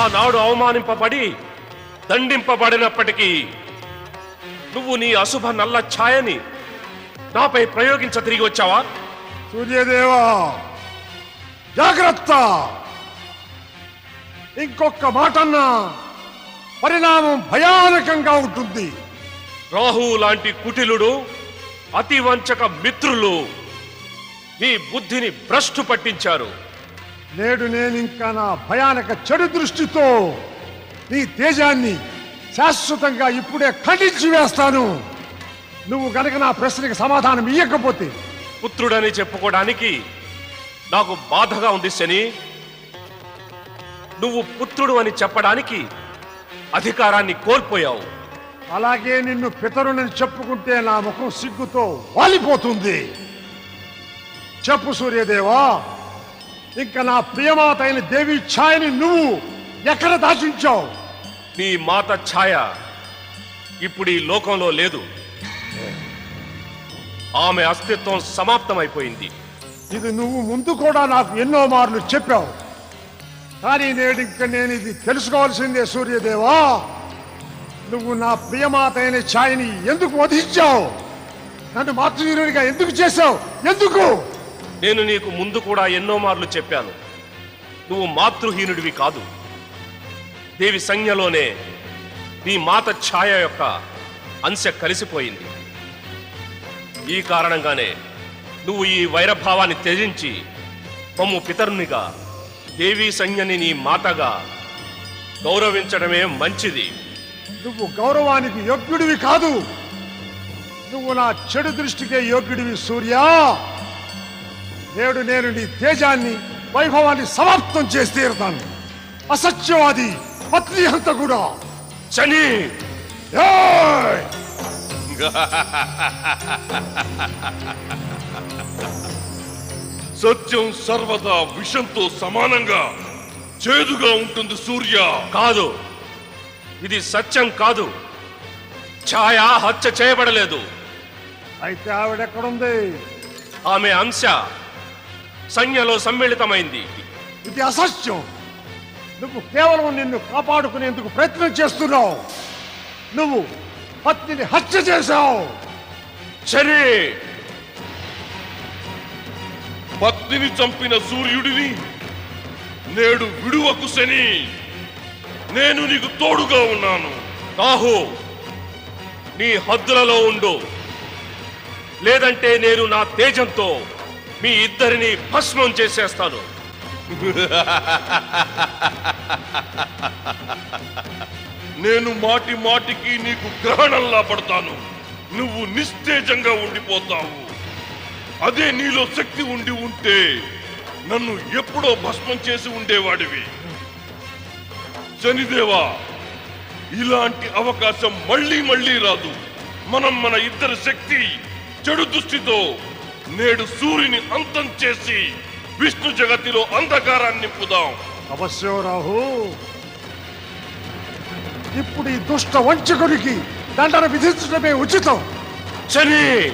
ఆనాడు అవమానింపబడి దండింపబడినప్పటికీ నువ్వు నీ అశుభ నల్ల ఛాయని నాపై ప్రయోగించ తిరిగి వచ్చావా? సూర్యదేవా జాగ్రత్త! ఇంకొక మాటన్నా పరిణామం భయానకంగా ఉంటుంది. రాహు లాంటి కుటిలుడు అతి వంచక మిత్రులు నీ బుద్ధిని భ్రష్టు పట్టించారు. నేడు నేను ఇంకా నా భయానక చెడు దృష్టితో నీ తేజాన్ని శాశ్వతంగా ఇప్పుడే ఖండించి వేస్తాను. నువ్వు గనక నా ప్రశ్నకి సమాధానం ఇయ్యకపోతే పుత్రుడని చెప్పుకోవడానికి నాకు బాధగా ఉంది శని. నువ్వు పుత్రుడు అని చెప్పడానికి అధికారాన్ని కోల్పోయావు. అలాగే నిన్ను పితరులని చెప్పుకుంటే నా ముఖం సిగ్గుతో వాలిపోతుంది. చెప్పు సూర్యదేవా ఇంకా నా ప్రియమాత అయిన దేవి ఛాయని నువ్వు ఎక్కడ దాచించావు? నీ మాత ఛాయ ఇప్పుడు ఈ లోకంలో లేదు. ఆమె అస్తిత్వం సమాప్తమైపోయింది. ఇది నువ్వు ముందు కూడా నాకు ఎన్నో మార్లు చెప్పావు. కానీ నేడు ఇంకా నేను ఇది తెలుసుకోవాల్సిందే సూర్యదేవా. నువ్వు నా ప్రియమాత అయిన ఛాయని ఎందుకు వధించావు? నన్ను మాతృవీరుడిగా ఎందుకు చేశావు? ఎందుకు? నేను నీకు ముందు కూడా ఎన్నో మార్లు చెప్పాను. నువ్వు మాతృహీనుడివి కాదు. దేవి సంజ్ఞలోనే నీ మాత ఛాయ యొక్క అంశ కలిసిపోయింది. ఈ కారణంగానే నువ్వు ఈ వైరభావాన్ని త్యజించి మమ్ము పితరునిగా దేవి సంజ్ఞని నీ మాతగా గౌరవించడమే మంచిది. నువ్వు గౌరవానికి యోగ్యుడివి కాదు. నువ్వు నా చెడు దృష్టికే యోగ్యుడివి సూర్య. నేడు నేను నీ తేజాన్ని వైభవాన్ని సమాప్తం చేసి తీరుతాను. అసత్యవాది పత్ని అంత కూడా శని సత్యం సర్వదా విషంతో సమానంగా చేదుగా ఉంటుంది సూర్య. కాదు. ఇది సత్యం కాదు. ఛాయ హత్య చేయబడలేదు. అయితే ఆవిడెక్కడుంది ఆమె అంశ సంజ్ఞలో సమ్మిళితమైంది. ఇది అసత్యం. నువ్వు కేవలం నిన్ను కాపాడుకునేందుకు ప్రయత్నం చేస్తున్నావు. నువ్వు పత్నిని హత్య చేశావు. శని పత్నిని చంపిన సూర్యుడిని నేడు విడువకు శని. నేను నీకు తోడుగా ఉన్నాను. రాహు నీ హద్దులలో ఉండు. లేదంటే నేను నా తేజంతో మీ ఇద్దరిని భస్మం చేసేస్తాను. నేను మాటి మాటికి నీకు గ్రహణంలా పడతాను. నువ్వు నిస్తేజంగా ఉండిపోతావు. అదే నీలో శక్తి ఉండి ఉంటే నన్ను ఎప్పుడో భస్మం చేసి ఉండేవాడివి. శనిదేవా ఇలాంటి అవకాశం మళ్ళీ మళ్ళీ రాదు. మనం మన ఇద్దరి శక్తి చెడు దృష్టితో నేడు సూర్యుని అంతం చేసి విష్ణు జగతిలో అంధకారాన్ని నింపుదాం. అవశ్యం రాహు. ఇప్పుడు ఈ దుష్ట వంచకుడికి దండన విధించడమే ఉచితం. శని!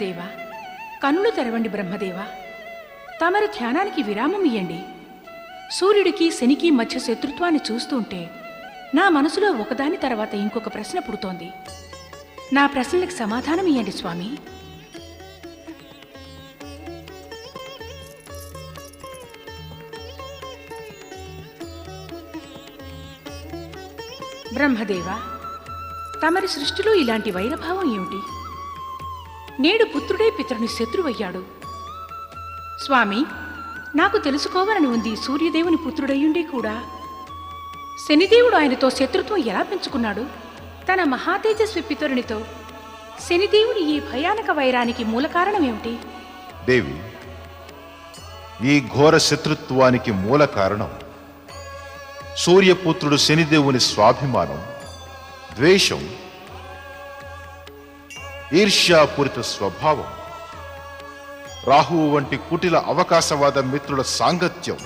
బ్రహ్మదేవ? కన్నులు తెరవండి బ్రహ్మదేవ. తమరు ధ్యానానికి విరామం ఇయ్యండి. సూర్యుడికి శనికి మధ్య శత్రుత్వాన్ని చూస్తుంటే నా మనసులో ఒకదాని తర్వాత ఇంకొక ప్రశ్న పుడుతోంది. నా ప్రశ్నలకు సమాధానం ఇయ్యండి స్వామి. బ్రహ్మదేవ తమరి సృష్టిలో ఇలాంటి వైరభావం ఏమిటి? నేడు పుత్రుడే పితరుని శత్రువయ్యాడు. స్వామి నాకు తెలుసుకోవాలని ఉంది సూర్యదేవుని పుత్రుడయ్యుండి కూడా. శనిదేవుడు ఆయనతో శత్రుత్వం ఎలా పెంచుకున్నాడు? తన మహాతేజస్వి పితరునితో. శనిదేవుని ఈ భయానక వైరానికి మూల కారణమేమిటి దేవి ఈ ఘోర శత్రుత్వానికి మూల కారణం సూర్యపుత్రుడు శనిదేవుని స్వాభిమానం ద్వేషం ఈర్ష్యాపూరిత స్వభావం. రాహువు వంటి కుటిల అవకాశవాద మిత్రుల సాంగత్యం.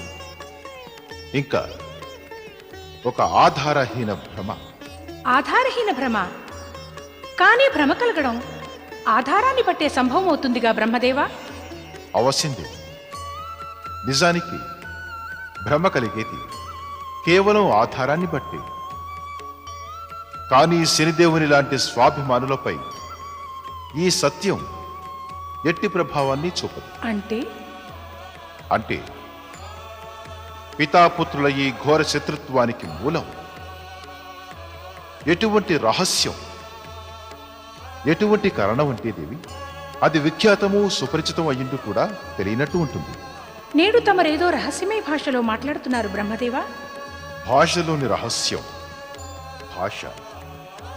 ఇంకా ఒక ఆధారహీన భ్రమ. ఆధారహీన భ్రమ? కానీ భ్రమ కలగడం ఆధారాన్ని బట్టే సంభవం అవుతుందిగా బ్రహ్మదేవా? అవశ్యంది నిజానికి భ్రమ కలిగేది కేవలం ఆధారాన్ని బట్టి. కానీ శనిదేవుని లాంటి స్వాభిమానులపై ఈ సత్యం ఎట్టి ప్రభావాన్ని చూపదు. అంటే? అంటే పితాపుత్రుల ఈ ఘోర శత్రుత్వానికి మూలం. ఎటువంటి రహస్యం ఎటువంటి కారణం అంటే దేవి? అది విఖ్యాతము సుపరిచితం అయ్యిండు కూడా తెలియనట్టు ఉంటుంది. నేడు తమరేదో రహస్యమయ భాషలో మాట్లాడుతున్నారు బ్రహ్మదేవా? భాషలోని రహస్యం భాష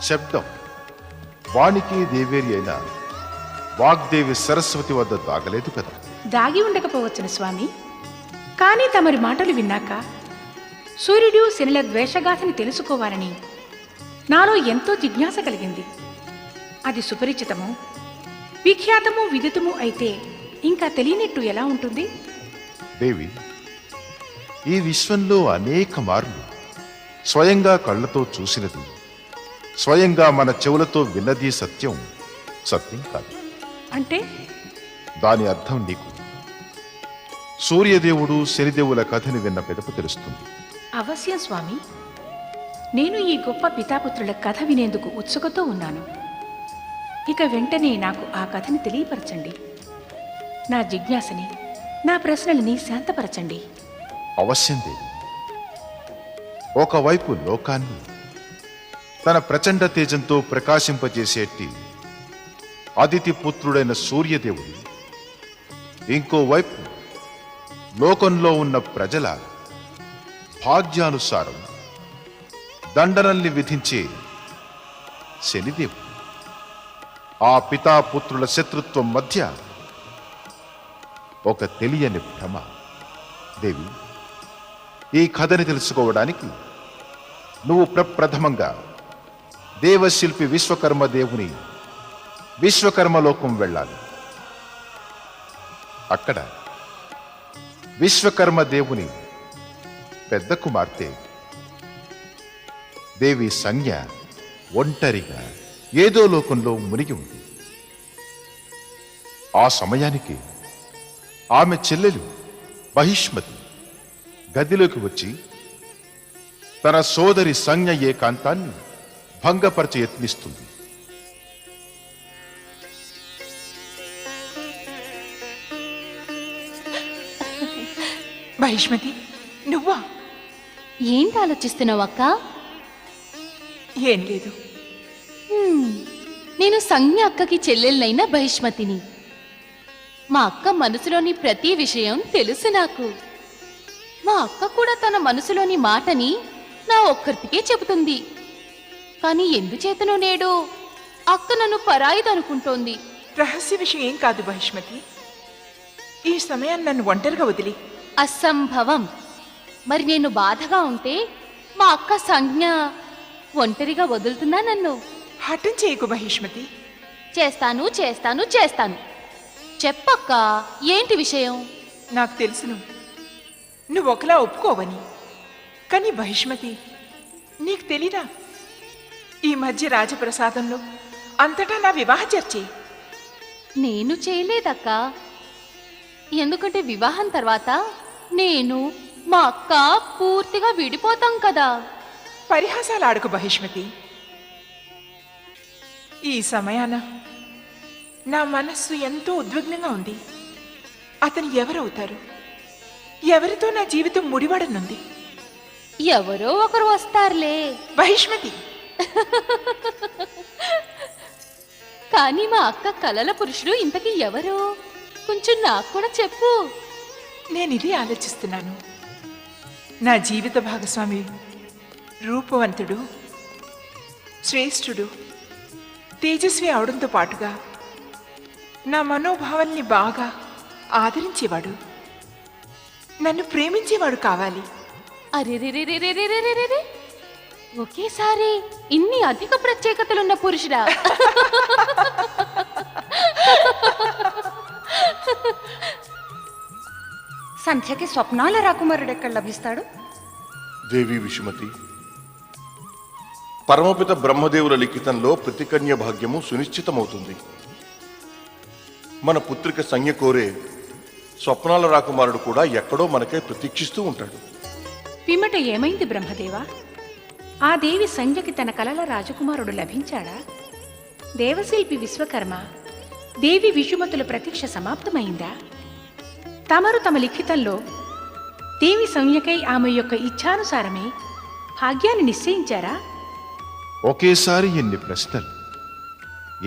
శబ్దం వానికి దేవేరి అయిన వాగ్దేవి సరస్వతి వద్ద దాగలేదు కదా. దాగి ఉండకపోవచ్చును స్వామి. కానీ తమరి మాటలు విన్నాక సూర్యుడు శనిల ద్వేషగాథని తెలుసుకోవాలని నాలో ఎంతో జిజ్ఞాస కలిగింది. అది సుపరిచితము విఖ్యాతము విదితము అయితే ఇంకా తెలియనట్టు ఎలా ఉంటుంది? దేవి ఈ విశ్వంలో అనేక మార్లు స్వయంగా కళ్ళతో చూసినది స్వయంగా మన చెవులతో విన్నది సత్యం. సత్యం కాదు. అంటే? దాని అర్థం నీకు. సూర్యదేవుడు శనిదేవుల కథని విన్న పెదపు తెలుస్తుంది. అవశ్యం స్వామి. నేను ఈ గొప్ప పితాపుత్రుల కథ వినేందుకు ఉత్సుకతో ఉన్నాను. ఇక వెంటనే నాకు ఆ కథని తెలియపరచండి. నా జిజ్ఞాసని నా ప్రశ్నలని శాంతపరచండి. అవశ్యం దేవి ఒకవైపు లోకాన్ని తన ప్రచండ తేజంతో ప్రకాశింపజేసేటి అదితి పుత్రుడైన సూర్యదేవుడు ఇంకోవైపు లోకంలో ఉన్న ప్రజల భాగ్యానుసారం దండనల్ని విధించే శనిదేవుడు. ఆ పితాపుత్రుల శత్రుత్వం మధ్య ఒక తెలియని భ్రమ. దేవి ఈ కథని తెలుసుకోవడానికి నువ్వు ప్రప్రథమంగా దేవశిల్పి విశ్వకర్మ దేవుని విశ్వకర్మలోకం వెళ్ళాలి. అక్కడ విశ్వకర్మ దేవుని పెద్ద కుమార్తె దేవి సంజ్ఞ ఒంటరిగా ఏదో లోకంలో మునిగి ఉంది. ఆ సమయానికి ఆమె చెల్లెలు బహిష్మతి గదిలోకి వచ్చి తన సోదరి సంజ్ఞ ఏకాంతాన్ని భంగపరచ యత్నిస్తుంది. మహిష్మతి నువ్వా? ఏంటి ఆలోచిస్తున్నావు అక్క? ఏం లేదు. నేను సంజ్ఞ అక్కకి చెల్లెలనైన బహిష్మతిని మా అక్క మనసులోని ప్రతి విషయం తెలుసు నాకు. మా అక్క కూడా తన మనసులోని మాటని నా ఒక్కరికే చెబుతుంది. కానీ ఎందుచేతనో నేడు? అక్క నన్ను పరాయిదనుకుంటోంది. రహస్య విషయం ఏం కాదు మహిష్మతి. ఈ సమయాన్ని నన్ను ఒంటరిగా వదిలి. అసంభవం. మరి నేను బాధగా ఉంటే మా అక్క సంజ్ఞ ఒంటరిగా వదులుతుందా నన్ను? హఠం చేయకు మహిష్మతి. చేస్తాను చేస్తాను చేస్తాను. చెప్పక్క ఏంటి విషయం? నాకు తెలుసును. నువ్వు ఒకలా ఒప్పుకోవని. కానీ బహిష్మతి నీకు తెలీదా? ఈ మధ్య రాజప్రసాదంలో అంతటా నా వివాహ చర్చే. నేను చేయలేదక్క. ఎందుకంటే వివాహం తర్వాత నేను మా అక్క పూర్తిగా విడిపోతాం కదా. పరిహాసాలు ఆడకు బహిష్మతి. ఈ సమయాన నా మనస్సు ఎంతో ఉద్విగ్నంగా ఉంది. అతను ఎవరవుతారు? ఎవరితో నా జీవితం ముడిపడనుంది? ఎవరో ఒకరు వస్తారులే. బహిష్మతి! కానీ మా అక్క కలల పురుషుడు ఇంతకీ ఎవరు? కొంచెం నాకు కూడా చెప్పు. నేను ఇది ఆలోచిస్తున్నాను. నా జీవిత భాగస్వామి రూపవంతుడు శ్రేష్ఠుడు తేజస్వి అవడంతో పాటుగా నా మనోభావాల్ని బాగా ఆదరించేవాడు. నన్ను ప్రేమించేవాడు కావాలి. అరెరెరెరెరెరెరెరెరె ఒకేసారి ఇన్ని అధిక ప్రత్యేకతలున్న పురుషుడా? సంధ్యకి స్వప్నాల రాకుమారుడు ఎక్కడ లభిస్తాడు? దేవి విషుమతి. పరమపిత బ్రహ్మదేవుల లిఖితంలో ప్రతికన్య భాగ్యము సునిశ్చితమవుతుంది. మన పుత్రిక సంజ్ఞ కోరే స్వప్నాల రాకుమారుడు కూడా ఎక్కడో మనకై ప్రతీక్షిస్తూ ఉంటాడు. పిమ్మట ఏమైంది బ్రహ్మదేవా? ఆ దేవి సంధ్యకి తన కలల రాజకుమారుడు లభించాడా? దేవశిల్పి విశ్వకర్మ దేవి విషుమతుల ప్రతీక్ష సమాప్తమైందా? తమరు తమ లిఖితంలో దేవి సంజ్ఞకై ఆమె యొక్క ఇచ్ఛానుసారమే భాగ్యాన్ని నిశ్చయించారా? ఒకేసారి ఎన్ని ప్రశ్నలు.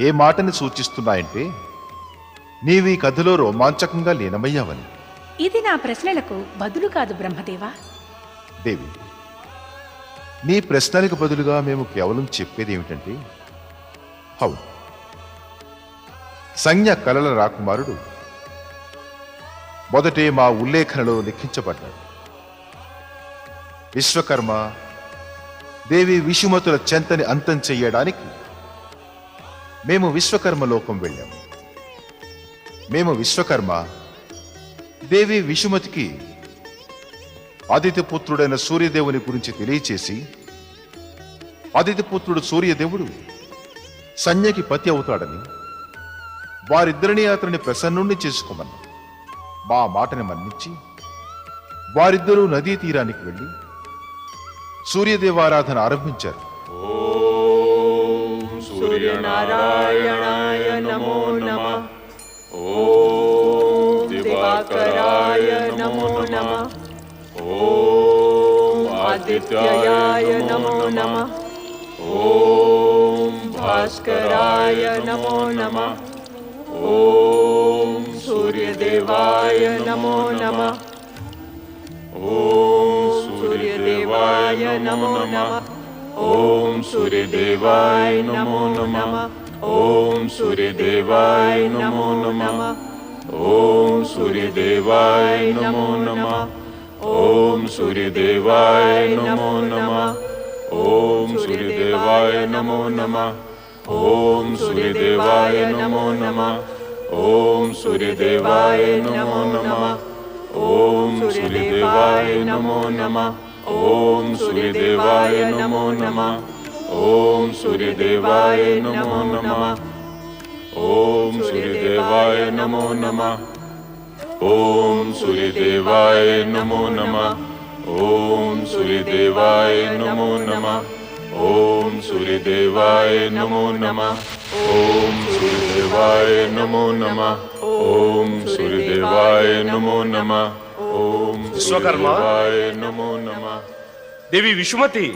ఏ మాటని సూచిస్తున్నాయంటే నీవీ కథలో రోమాంచకంగా లీనమయ్యావని. ఇది నా ప్రశ్నలకు బదులు కాదు బ్రహ్మదేవా. దేవి నీ ప్రశ్నలకు బదులుగా మేము కేవలం చెప్పేది ఏమిటంటే అవును సంజ్ఞ కలల రాకుమారుడు మొదటే మా ఉల్లేఖనలో లిఖించబడ్డాడు. విశ్వకర్మ దేవి విషుమతుల చెంతని అంతం చెయ్యడానికి మేము విశ్వకర్మ లోకం వెళ్ళాము. మేము విశ్వకర్మ దేవి విషుమతికి ఆదిత్యపుత్రుడైన సూర్యదేవుని గురించి తెలియచేసి పుత్రుడు సూర్యదేవుడు సంజ్ఞకి పతి అవుతాడని వారిద్దరిని అతని ప్రసన్నుణ్ణి చేసుకోమని మా మాటని మన్నించి వారిద్దరూ నదీ తీరానికి వెళ్ళి సూర్యదేవారాధన ఆరంభించారు. సూర్యనారాయణ आदित्याय नमो नमः ॐ भास्कराय नमो नमः ॐ सूर्यदेवाय नमो नमः ॐ सूर्यदेवाय नमो नमः ॐ सूर्यदेवाय नमो नमः ॐ सूर्यदेवाय नमो नमः ॐ सूर्यदेवाय नमो नमः ॐ सूर्यदेवाय नमो नमः। ॐ सूर्यदेवाय नमो नमः। ॐ सूर्यदेवाय नमो नमः। ॐ सूर्यदेवाय नमो नमः। ॐ सूर्यदेवाय नमो नमः। ॐ सूर्यदेवाय नमो नमः। ॐ सूर्यदेवाय नमो नमः। ॐ सूर्यदेवाय नमो नमः। ઓમ સૂર્યદેવાય નમો નમઃ ઓમ સૂર્યદેવાય નમો નમઃ ઓમ સૂર્યદેવાય નમો નમઃ ઓમ સૂર્યદેવાય નમો નમઃ ઓમ સૂર્યદેવાય નમો નમઃ ઓમ વિશ્વકર્માય નમો નમઃ દેવી વિશ્વમતી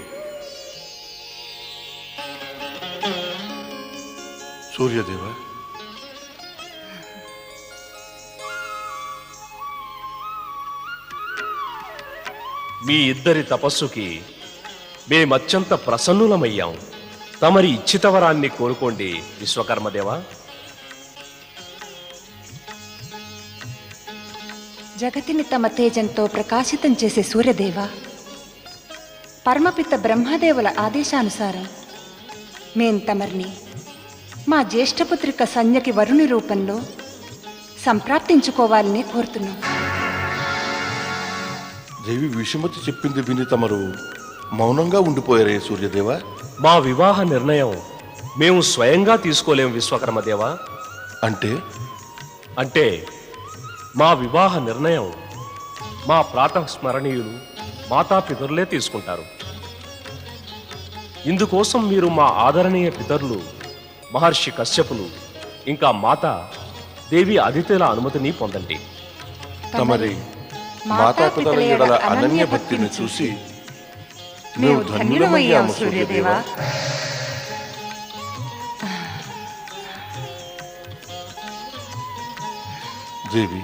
સૂર્યદેવાય మీ ఇద్దరి తపస్సుకి మేమత్యంత ప్రసన్నులమయ్యాం. తమరి ఇచ్చితవరాన్ని కోరుకోండి విశ్వకర్మదేవా. జగతిని తమ తేజంతో ప్రకాశితం చేసే సూర్యదేవ పరమపిత బ్రహ్మదేవుల ఆదేశానుసారం మేం తమర్ని మా జ్యేష్ఠపుత్రిక సంజ్ఞకి వరుణి రూపంలో సంప్రాప్తించుకోవాలని కోరుతున్నాం. దేవి విషమతి చెప్పింది విని తమరు మౌనంగా ఉండిపోయారే సూర్యదేవ? మా వివాహ నిర్ణయం మేము స్వయంగా తీసుకోలేం విశ్వకర్మదేవా. అంటే? అంటే మా వివాహ నిర్ణయం మా ప్రాతస్మరణీయులు మాతాపితరులే తీసుకుంటారు. ఇందుకోసం మీరు మా ఆదరణీయ పితరులు మహర్షి కశ్యపులు ఇంకా మాత దేవి అదితిల అనుమతిని పొందండి. తమరి మాతాపితల ఎడల అనన్య భక్తిని చూసి మేము ధన్యులమయ్యాము సూర్యదేవ. దేవి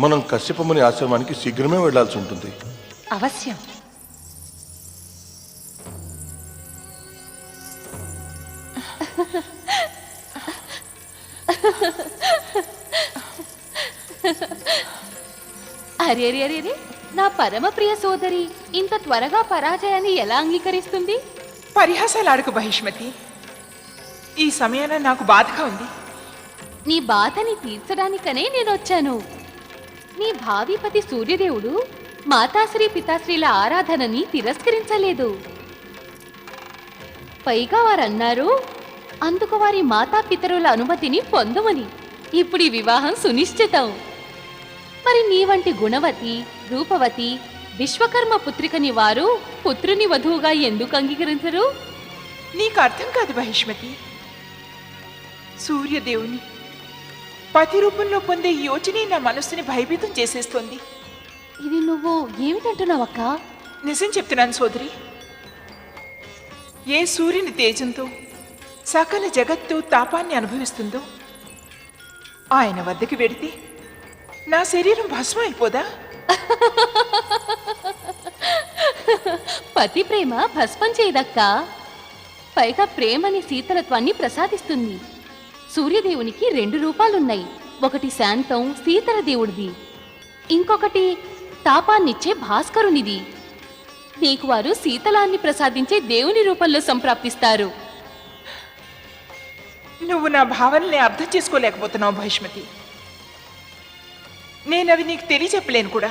మనం కశ్యపముని ఆశ్రమానికి శీఘ్రమే వెళ్ళాల్సి ఉంటుంది. అవశ్యం. అరే అరే అరే నా పరమ ప్రియ సోదరి ఇంత త్వరగా పరాజయాన్ని ఎలా అంగీకరిస్తుంది? పరిహాసాలు ఆడకు బహిష్మతి ఈ సమయాన నాకు బాధగా ఉంది. నీ బాధని తీర్చడానికనే నేను వచ్చాను నీ భావిపతి సూర్యదేవుడు మాతాశ్రీ పితాశ్రీల ఆరాధనని తిరస్కరించలేదు. పైగా వారన్నారు అందుకు వారి మాతాపితరుల అనుమతిని పొందమని. ఇప్పుడు ఈ వివాహం సునిశ్చితం. మరి నీ వంటి గుణవతి రూపవతి విశ్వకర్మ పుత్రికని వారు పుత్రుని వధువుగా ఎందుకు అంగీకరించరు? నీకు అర్థం కాదు బహిష్మతి సూర్యదేవుని పతి రూపంలో పొందే యోచనే నా మనస్సుని భయభీతం చేసేస్తోంది. ఇది నువ్వు ఏమిటంటున్నావక్క నిజం చెప్తున్నాను సోదరి. ఏ సూర్యుని తేజంతో సకల జగత్తు తాపాన్ని అనుభవిస్తుందో ఆయన వద్దకు వెడితే నా శరీరం భస్మం అయిపోదా పతి ప్రేమ భస్మం చేయదక్కా. పైగా ప్రేమని శీతలత్వాన్ని ప్రసాదిస్తుంది. సూర్యదేవునికి రెండు రూపాలున్నాయి. ఒకటి శాంతం శీతల దేవుడిది. ఇంకొకటి తాపాన్నిచ్చే భాస్కరునిది. నీకు వారు శీతలాన్ని ప్రసాదించే దేవుని రూపంలో సంప్రాప్తిస్తారు. నువ్వు నా భావనల్ని అర్థం చేసుకోలేకపోతున్నావు భైష్మతి. నేను అవి నీకు తెలియచెప్పలేను కూడా.